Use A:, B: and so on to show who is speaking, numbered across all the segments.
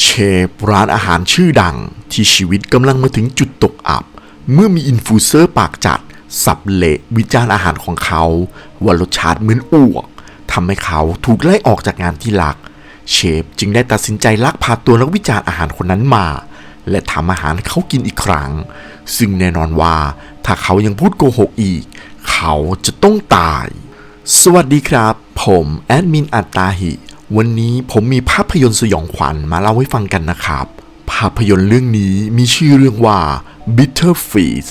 A: เชฟร้านอาหารชื่อดังที่ชีวิตกำลังมาถึงจุดตกอับ เมื่อมีอินฟูเซอร์ปากจัด สับเละวิจารณ์อาหารของเขา ว่ารสชาติเหมือนอ้วกทำให้เขาถูกไล่ออกจากงานที่รัก เชฟจึงได้ตัดสินใจลักพาตัวนักวิจารณ์อาหารคนนั้นมา และทำอาหารเขากินอีกครั้ง ซึ่งแน่นอนว่าถ้าเขายังพูดโกหกอีก เขาจะต้องตาย สวัสดีครับ ผมแอดมินอัตตาหิ วันนี้ผมมีภาพยนตร์สยองขวัญมาเล่าให้ฟังกันนะครับ ภาพยนตร์เรื่องนี้มีชื่อเรื่องว่า Bitter Feast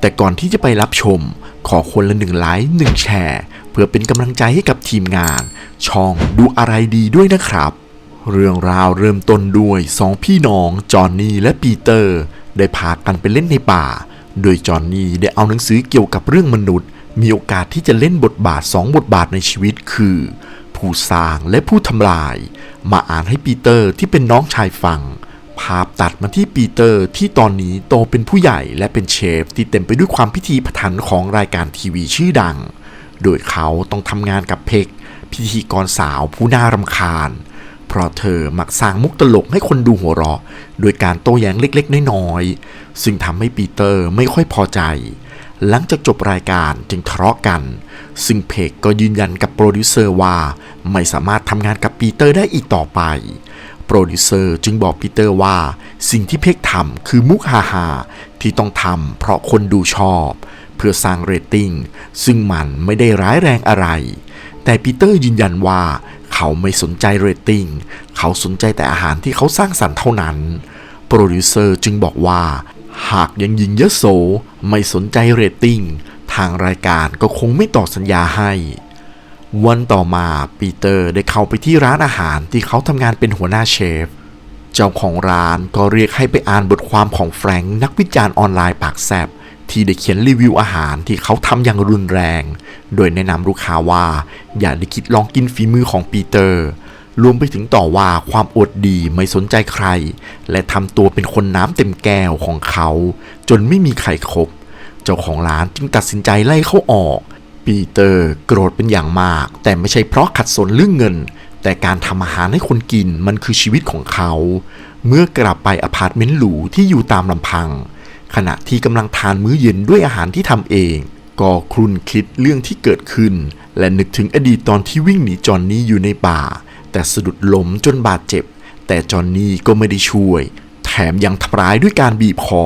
A: แต่ก่อนที่จะไปรับชม ขอคนละหนึ่งไลค์หนึ่งแชร์ เพื่อเป็นกำลังใจให้กับทีมงาน ช่องดูอะไรดีด้วยนะครับ เรื่องราวเริ่มต้นด้วยสองพี่น้องจอห์นนี่และปีเตอร์ ได้พากันไปเล่นในป่า โดยจอห์นนี่ได้เอาหนังสือเกี่ยวกับเรื่องมนุษย์ มีโอกาสที่จะเล่นบทบาทสองบทบาทในชีวิตคือ ผู้สร้างและผู้ทำลาย มาอ่านให้ปีเตอร์ที่เป็นน้องชายฟัง ภาพตัดมาที่ปีเตอร์ที่ตอนนี้โตเป็นผู้ใหญ่และเป็นเชฟที่เต็มไปด้วยความพิธีพิถันของรายการทีวีชื่อดัง โดยเขาต้องทำงานกับเพ็กพิธีกรสาวผู้น่ารำคาญ เพราะเธอมักสร้างมุกตลกให้คนดูหัวเราะ โดยการโต้แย้งเล็กๆ น้อยๆ ซึ่งทำให้ปีเตอร์ไม่ค่อยพอใจ หลังจากจบรายการจึงทะเลาะกัน ซึ่งเพกก็ยืนยันกับโปรดิวเซอร์ว่า ไม่สามารถทำงานกับปีเตอร์ได้อีกต่อไป โปรดิวเซอร์จึงบอกปีเตอร์ว่า สิ่งที่เพกทำคือมุกฮาฮาที่ต้องทำเพราะคนดูชอบ เพื่อสร้างเรตติ้งซึ่งมันไม่ได้ร้ายแรงอะไร แต่ปีเตอร์ยืนยันว่าเขาไม่สนใจเรตติ้งเขาสนใจแต่อาหารที่เขาสร้างสรรค์เท่านั้น โปรดิวเซอร์จึงบอกว่า หากยังยิงยโสไม่สนใจเรตติ้ง ทางรายการก็คงไม่ต่อสัญญาให้ วันต่อมาปีเตอร์ได้เข้าไปที่ร้านอาหารที่เขาทำงานเป็นหัวหน้าเชฟ เจ้าของร้านก็เรียกให้ไปอ่านบทความของแฟรงค์นักวิจารณ์ออนไลน์ปากแซบที่ได้เขียนรีวิวอาหารที่เขาทำอย่างรุนแรง โดยแนะนำลูกค้าว่า อย่าได้คิดลองกินฝีมือของปีเตอร์ รวมไปถึงต่อว่าความอดดีไม่สนใจใคร และทำตัวเป็นคนน้ำเต็มแก้วของเขา จนไม่มีใครครบ เจ้าของร้านจึงตัดสินใจไล่เขาออก ปีเตอร์โกรธเป็นอย่างมาก แต่ไม่ใช่เพราะขัดสนเรื่องเงิน แต่การทำอาหารให้คนกินมันคือชีวิตของเขา เมื่อกลับไปอพาร์ตเมนต์หรูที่อยู่ตามลำพัง ขณะที่กำลังทานมื้อเย็นด้วยอาหารที่ทำเองก็ครุ่นคิดเรื่องที่เกิดขึ้น และนึกถึงอดีตตอนที่วิ่งหนีจอนนี่อยู่ในป่า แต่สะดุดล้มจนบาดเจ็บ แต่จอนนี่ก็ไม่ได้ช่วย แถมยังทำร้ายด้วยการบีบคอ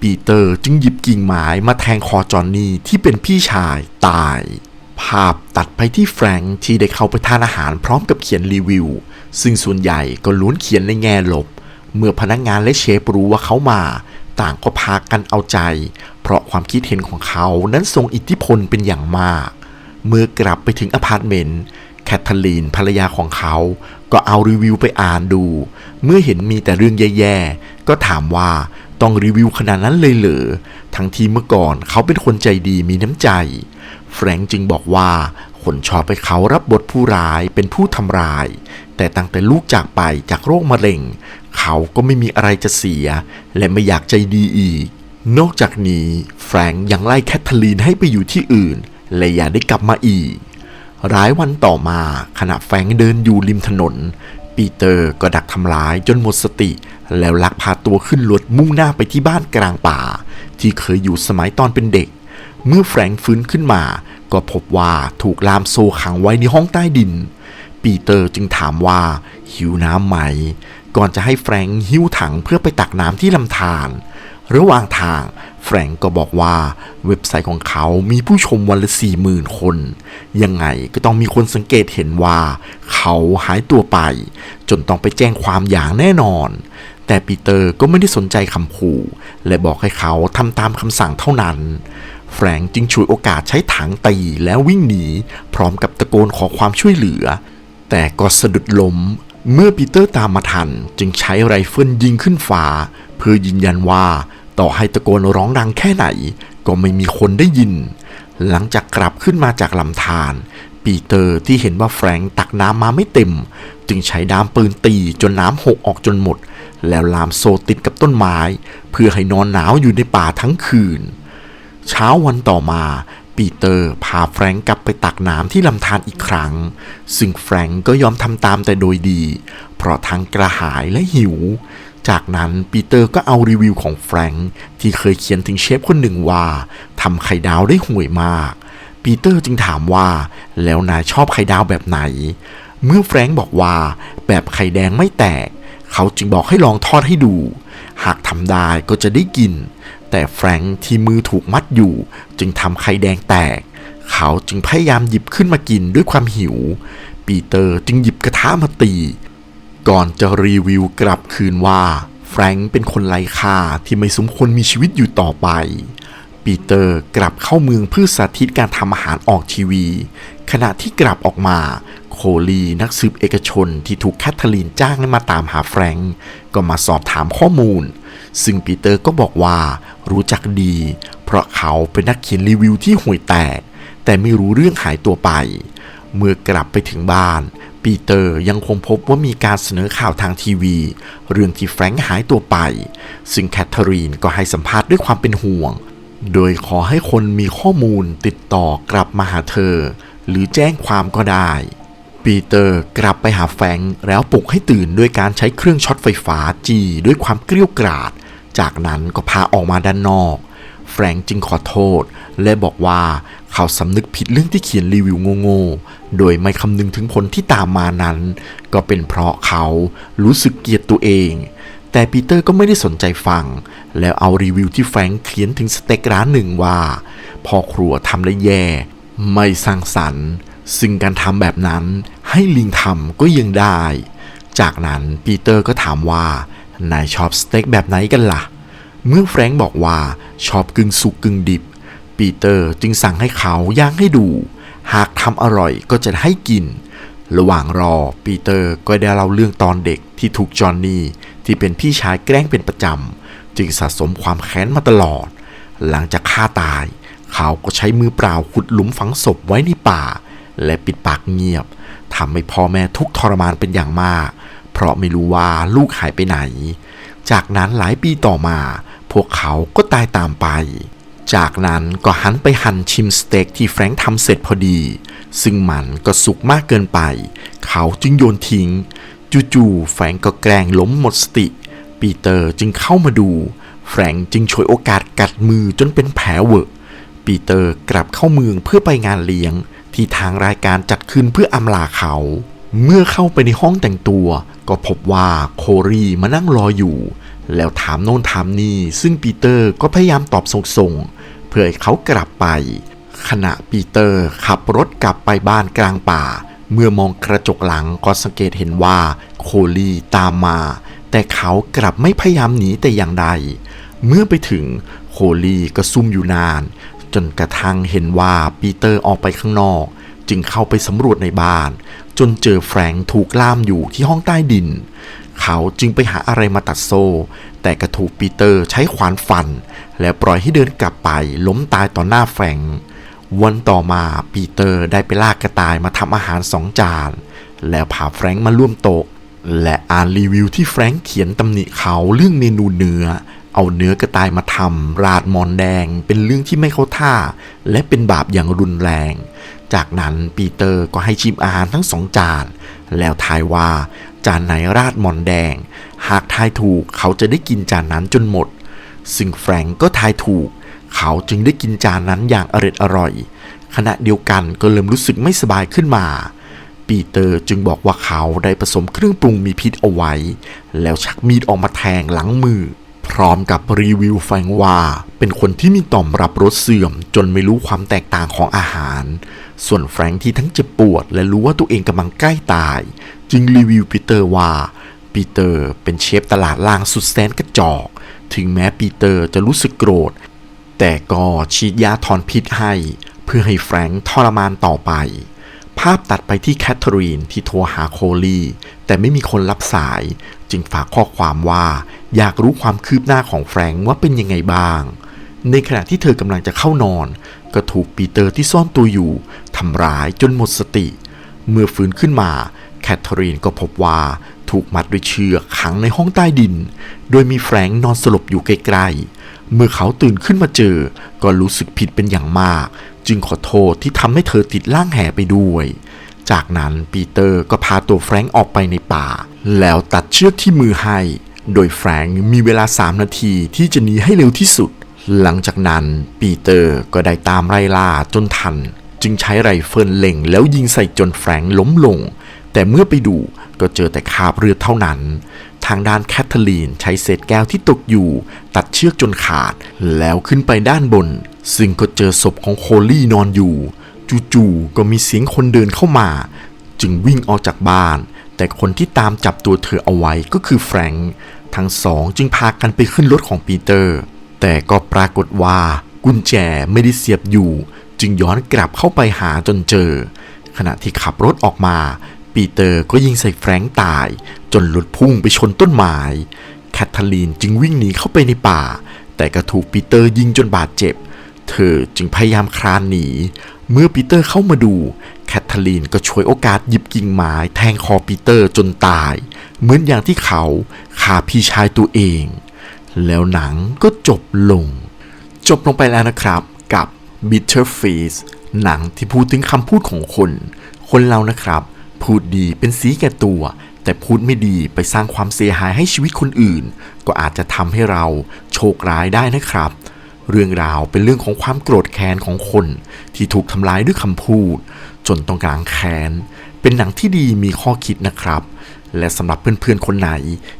A: ปีเตอร์จึงหยิบกิ่งไม้มาแทงคอจอนนี่ที่เป็นพี่ชายตาย ภาพตัดไปที่แฟรงค์ที่ได้เข้าไปทานอาหารพร้อมกับเขียนรีวิว ซึ่งส่วนใหญ่ก็ล้วนเขียนในแง่ลบ เมื่อพนักงานและเชฟรู้ว่าเขามา ต่างก็พากันเอาใจ เพราะความคิดเห็นของเขานั้นทรงอิทธิพลเป็นอย่างมาก เมื่อกลับไปถึงอพาร์ตเมนต์ แคทเธอรีนภรรยาของเขา ก็เอารีวิวไปอ่านดู เมื่อเห็นมีแต่เรื่องแย่ๆ ก็ถามว่าต้องรีวิวขนาดนั้นเลยเหรอ ทั้งที่เมื่อก่อนเขาเป็นคนใจดีมีน้ำใจ แฟรงค์จึงบอกว่าคนชอบไปเขารับบทผู้ร้ายเป็นผู้ทำร้าย แต่ตั้งแต่ลูกจากไปจากโรคมะเร็ง เขาก็ไม่มีอะไรจะเสีย และไม่อยากใจดีอีก นอกจากนี้แฟรงค์ยังไล่แคทเธอรีนให้ไปอยู่ที่อื่น และอย่าได้กลับมาอีก หลายวันต่อมาขณะแฟงเดินอยู่ริมถนน ปีเตอร์ก็ดักทำร้ายจนหมดสติ แล้วลักพาตัวขึ้นรถมุ่งหน้าไปที่บ้านกลางป่า ที่เคยอยู่สมัยตอนเป็นเด็ก เมื่อแฟรงฟื้นขึ้นมา ก็พบว่าถูกลามโซขังไว้ในห้องใต้ดิน ปีเตอร์จึงถามว่าหิวน้ำไหม ก่อนจะให้แฟรงค์หิ้วถังเพื่อไปตักน้ำที่ลำธาร ระหว่างทางแฟรงก์ก็บอกว่าเว็บไซต์ของเขามีผู้ชมวันละสี่หมื่นคน ยังไงก็ต้องมีคนสังเกตเห็นว่า เขาหายตัวไป จนต้องไปแจ้งความอย่างแน่นอน แต่ปีเตอร์ก็ไม่ได้สนใจคำขู่และบอกให้เขาทำตามคำสั่งเท่านั้น แฟรงก์จึงฉวยโอกาสใช้ถังตีแล้ววิ่งหนี พร้อมกับตะโกนขอความช่วยเหลือ แต่ก็สะดุดล้มเมื่อปีเตอร์ตามมาทันจึงใช้ไรเฟิลยิงขึ้นฟ้า เพื่อยืนยันว่าต่อให้ตะโกนร้องดังแค่ไหน ก็ไม่มีคนได้ยิน หลังจากกลับขึ้นมาจากลำธารปีเตอร์ที่เห็นว่าแฟรงค์ตักน้ำมาไม่เต็ม จึงใช้ดามปืนตีจนน้ำหกออกจนหมด แล้วลามโซติดกับต้นไม้ เพื่อให้นอนหนาวอยู่ในป่าทั้งคืน เช้าวันต่อมาปีเตอร์พาแฟรงก์กลับไปตักน้ำที่ลำธารอีกครั้ง ซึ่งแฟรงก์ก็ยอมทำตามแต่โดยดี เพราะทั้งกระหายและหิว จากนั้นปีเตอร์ก็เอารีวิวของแฟรงก์ที่เคยเขียนถึงเชฟคนหนึ่งว่าทำไข่ดาวได้ห่วยมาก ปีเตอร์จึงถามว่า แล้วนายชอบไข่ดาวแบบไหน เมื่อแฟรงก์บอกว่า แบบไข่แดงไม่แตก เขาจึงบอกให้ลองทอดให้ดู หากทำได้ก็จะได้กิน แต่แฟรงก์ที่มือถูกมัดอยู่ จึงทำไข่แดงแตก เขาจึงพยายามหยิบขึ้นมากินด้วยความหิว ปีเตอร์จึงหยิบกระทะมาตี ก่อนจะรีวิวกลับคืนว่าแฟรงก์เป็นคนไร้ค่าที่ไม่สมควรมีชีวิตอยู่ต่อไป ปีเตอร์กลับเข้าเมืองเพื่อสาธิตการทำอาหารออกทีวี ขณะที่กลับออกมา โคลีนักสืบเอกชนที่ถูกแคทเธอรีนจ้างให้มาตามหาแฟรงก์ก็มาสอบถามข้อมูล ซึ่งปีเตอร์ก็บอกว่ารู้จักดี เพราะเขาเป็นนักเขียนรีวิวที่ห่วยแตก แต่ไม่รู้เรื่องหายตัวไป เมื่อกลับไปถึงบ้าน ปีเตอร์ยังคงพบว่ามีการเสนอข่าวทางทีวี เรื่องที่แฟรงค์หายตัวไป ซึ่งแคทเธอรีนก็ให้สัมภาษณ์ด้วยความเป็นห่วง โดยขอให้คนมีข้อมูลติดต่อกลับมาหาเธอ หรือแจ้งความก็ได้ ปีเตอร์กลับไปหาแฟรงค์แล้วปลุกให้ตื่นด้วยการใช้เครื่องช็อตไฟฟ้าจีด้วยความเกรี้ยวกราดจากนั้นก็พาออกมาด้านนอก แฟรงค์จึงขอโทษ และบอกว่าเขาสำนึกผิดเรื่องที่เขียนรีวิวโง่ๆ โดยไม่คำนึงถึงผลที่ตามมานั้น ก็เป็นเพราะเขารู้สึกเกลียดตัวเอง แต่ปีเตอร์ก็ไม่ได้สนใจฟัง แล้วเอารีวิวที่แฟรงค์เขียนถึงสเต็กร้านหนึ่งว่าพ่อครัวทำได้แย่ ไม่สร้างสรรค์ซึ่งการทำแบบนั้นให้ลิงทำก็ยังได้ จากนั้นปีเตอร์ก็ถามว่านายชอบสเต็กแบบไหนกันล่ะ เมื่อแฟรงค์บอกว่าชอบกึ่งสุกกึ่งดิบ ปีเตอร์จึงสั่งให้เขาย่างให้ดู หากทำอร่อยก็จะให้กิน ระหว่างรอปีเตอร์ก็ได้เล่าเรื่องตอนเด็กที่ถูกจอห์นนี่ที่เป็นพี่ชายแกล้งเป็นประจำ จึงสะสมความแค้นมาตลอด หลังจากฆ่าตาย เขาก็ใช้มือเปล่าขุดหลุมฝังศพไว้ในป่า และปิดปากเงียบทำให้พ่อแม่ทุกทรมานเป็นอย่างมาก เพราะไม่รู้ว่าลูกหายไปไหน จากนั้นหลายปีต่อมา พวกเขาก็ตายตามไป จากนั้นก็หันไปหั่นชิมสเต็กที่แฟรงค์ทำเสร็จพอดี ซึ่งมันก็สุกมากเกินไป เขาจึงโยนทิ้ง จู่ๆแฟรงค์ก็แกล้งล้มหมดสติ ปีเตอร์จึงเข้ามาดู แฟรงค์จึงฉวยโอกาสกัดมือจนเป็นแผลเวอะปีเตอร์กลับเข้าเมืองเพื่อไปงานเลี้ยง ที่ทางรายการจัดขึ้นเพื่ออำลาเขา เมื่อเข้าไปในห้องแต่งตัว ก็พบว่าโครีมานั่งรออยู่ แล้วถามโน่นถามนี่ ซึ่งปีเตอร์ก็พยายามตอบส่งๆเพื่อให้เขากลับไป ขณะปีเตอร์ขับรถกลับไปบ้านกลางป่า เมื่อมองกระจกหลังก็สังเกตเห็นว่าโคลีตามมา แต่เขากลับไม่พยายามหนีแต่อย่างใด เมื่อไปถึงโคลีก็ซุ่มอยู่นาน จนกระทั่งเห็นว่าปีเตอร์ออกไปข้างนอก จึงเข้าไปสำรวจในบ้าน จนเจอแฟรงถูกล่ามอยู่ที่ห้องใต้ดิน เขาจึงไปหาอะไรมาตัดโซ่ แต่กระถูกปีเตอร์ใช้ขวานฟัน และปล่อยให้เดินกลับไปล้มตายต่อหน้าแฟงวันต่อมาปีเตอร์ได้ไปลากกระต่ายมาทำอาหารสองจาน แล้วพาแฟรงค์มาร่วมโต๊ะและอ่านรีวิวที่แฟรงค์เขียนตำหนิเขาเรื่องเมนูเนื้อ เอาเนื้อกระต่ายมาทำราดมอนแดง เป็นเรื่องที่ไม่เข้าท่า และเป็นบาปอย่างรุนแรง จากนั้นปีเตอร์ก็ให้ชิมอาหารทั้งสองจาน แล้วทายว่า จานไหนราดหมอนแดง หากทายถูกเขาจะได้กินจานนั้นจนหมด ซึ่งแฟรงก์ก็ทายถูก เขาจึงได้กินจานนั้นอย่างอร็ดอร่อย ขณะเดียวกันก็เริ่มรู้สึกไม่สบายขึ้นมา ปีเตอร์จึงบอกว่าเขาได้ผสมเครื่องปรุงมีพิษเอาไว้ แล้วชักมีดออกมาแทงหลังมือ พร้อมกับรีวิวแฟรงค์ว่า เป็นคนที่มีต่อมรับรสเสื่อม จนไม่รู้ความแตกต่างของอาหารส่วนแฟรงค์ที่ทั้งเจ็บปวดและรู้ว่าตัวเองกำลังใกล้ตาย จึงรีวิวปีเตอร์ว่า ปีเตอร์เป็นเชฟตลาดล่างสุดแสนกระจอก ถึงแม้ปีเตอร์จะรู้สึกโกรธ แต่ก็ฉีดยาถอนพิษให้ เพื่อให้แฟรงค์ทรมานต่อไป ภาพตัดไปที่แคทเธอรีนที่โทรหาโคลีแต่ไม่มีคนรับสาย จึงฝากข้อความว่า อยากรู้ความคืบหน้าของแฟรงค์ว่าเป็นยังไงบ้าง ในขณะที่เธอกำลังจะเข้านอน ก็ถูกปีเตอร์ที่ซ่อนตัวอยู่ทำร้ายจนหมดสติ เมื่อฟื้นขึ้นมา คทเธอรีนก็พบว่าถูกมัดด้วยเชือกขังในห้องใต้ดิน โดยมีแฟรงค์นอนสลบอยู่ใกล้ๆ เมื่อเขาตื่นขึ้นมาเจอ ก็รู้สึกผิดเป็นอย่างมาก จึงขอโทษที่ทำให้เธอติดล่างแห่ไปด้วย จากนั้นปีเตอร์ก็พาตัวแฟรงค์ออกไปในป่า แล้วตัดเชือกที่มือให้ โดยแฟรงค์มีเวลา 3 นาทีที่จะหนีให้เร็วที่สุด หลังจากนั้นปีเตอร์ก็ได้ตามไล่ล่าจนทัน จึงใช้ไรเฟิลเล็งแล้วยิงใส่จนแฟรงค์ล้มลง แต่เมื่อไปดูก็เจอแต่คาบเลือดเท่านั้น ทางด้านแคทเธอรีนใช้เศษแก้วที่ตกอยู่ ตัดเชือกจนขาด แล้วขึ้นไปด้านบน ซึ่งก็เจอศพของโคลี่นอนอยู่ จู่ๆก็มีเสียงคนเดินเข้ามา จึงวิ่งออกจากบ้าน แต่คนที่ตามจับตัวเธอเอาไว้ก็คือแฟรงค์ทั้งสองจึงพากันไปขึ้นรถของปีเตอร์ แต่ก็ปรากฏว่ากุญแจไม่ได้เสียบอยู่ จึงย้อนกลับเข้าไปหาจนเจอ ขณะที่ขับรถออกมา ปีเตอร์ก็ยิงใส่แฟรงค์ตาย จนรถพุ่งไปชนต้นไม้แคทเธอรีนจึงวิ่งหนีเข้าไปในป่า แต่ก็ถูกปีเตอร์ยิงจนบาดเจ็บ เธอจึงพยายามคลานหนี เมื่อปีเตอร์เข้ามาดูแคทเธอรีนก็ช่วยโอกาสหยิบกิ่งไม้แทงคอปีเตอร์จนตาย เหมือนอย่างที่เขาฆ่าพี่ชายตัวเอง แล้วหนังก็จบลง จบลงไปแล้วนะครับกับ Bitter Face หนังที่พูดถึงคำพูดของคน คนเรานะครับ พูดดีเป็นสีแก่ตัว แต่พูดไม่ดีไปสร้างความเสียหายให้ชีวิตคนอื่น ก็อาจจะทำให้เราโชคร้ายได้นะครับ เรื่องราวเป็นเรื่องของความโกรธแค้นของคน ที่ถูกทำร้ายด้วยคำพูด จนต้องกลางแค้น เป็นหนังที่ดีมีข้อคิดนะครับ และสำหรับเพื่อนๆคนไหน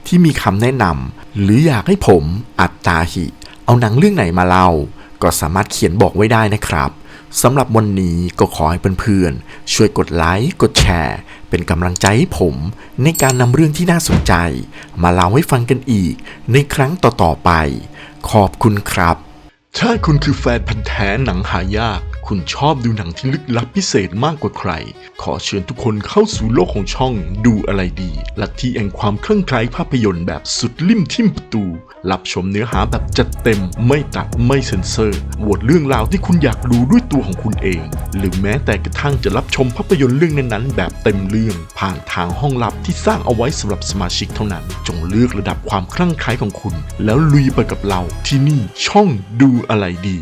A: ที่มีคำแนะนำหรืออยากให้ผมอัตตาหิ เอาหนังเรื่องไหนมาเล่า ก็สามารถเขียนบอกไว้ได้นะครับ สำหรับวันนี้ก็ขอให้เพื่อนๆ ช่วยกดไลค์ กดแชร์ เป็นกำลังใจให้ผม ในการนำเรื่องที่น่าสนใจ มาเล่าให้ฟังกันอีก ในครั้งต่อๆไป ขอบคุณครับ ถ้าคุณคือแฟนพันธ์แท้หนังหายาก คุณชอบดูหนังที่ลึกลับพิเศษมากกว่าใคร ขอเชิญทุกคนเข้าสู่โลกของช่องดูอะไรดีลัทธิแห่งความคลั่งไคล้ภาพยนตร์แบบสุดลิ่มทิ่มประตู รับชมเนื้อหาแบบจัดเต็ม ไม่ตัดไม่เซ็นเซอร์โหวตเรื่องราวที่คุณอยากดูด้วยตัวของคุณเอง หรือแม้แต่กระทั่งจะรับชมภาพยนตร์เรื่องนั้นๆ แบบเต็มเรื่อง ผ่านทางห้องลับที่สร้างเอาไว้สำหรับสมาชิกเท่านั้น จงเลือกระดับความคลั่งไคล้ของคุณ แล้วลุยไปกับเราที่นี่ช่องดูอะไรดี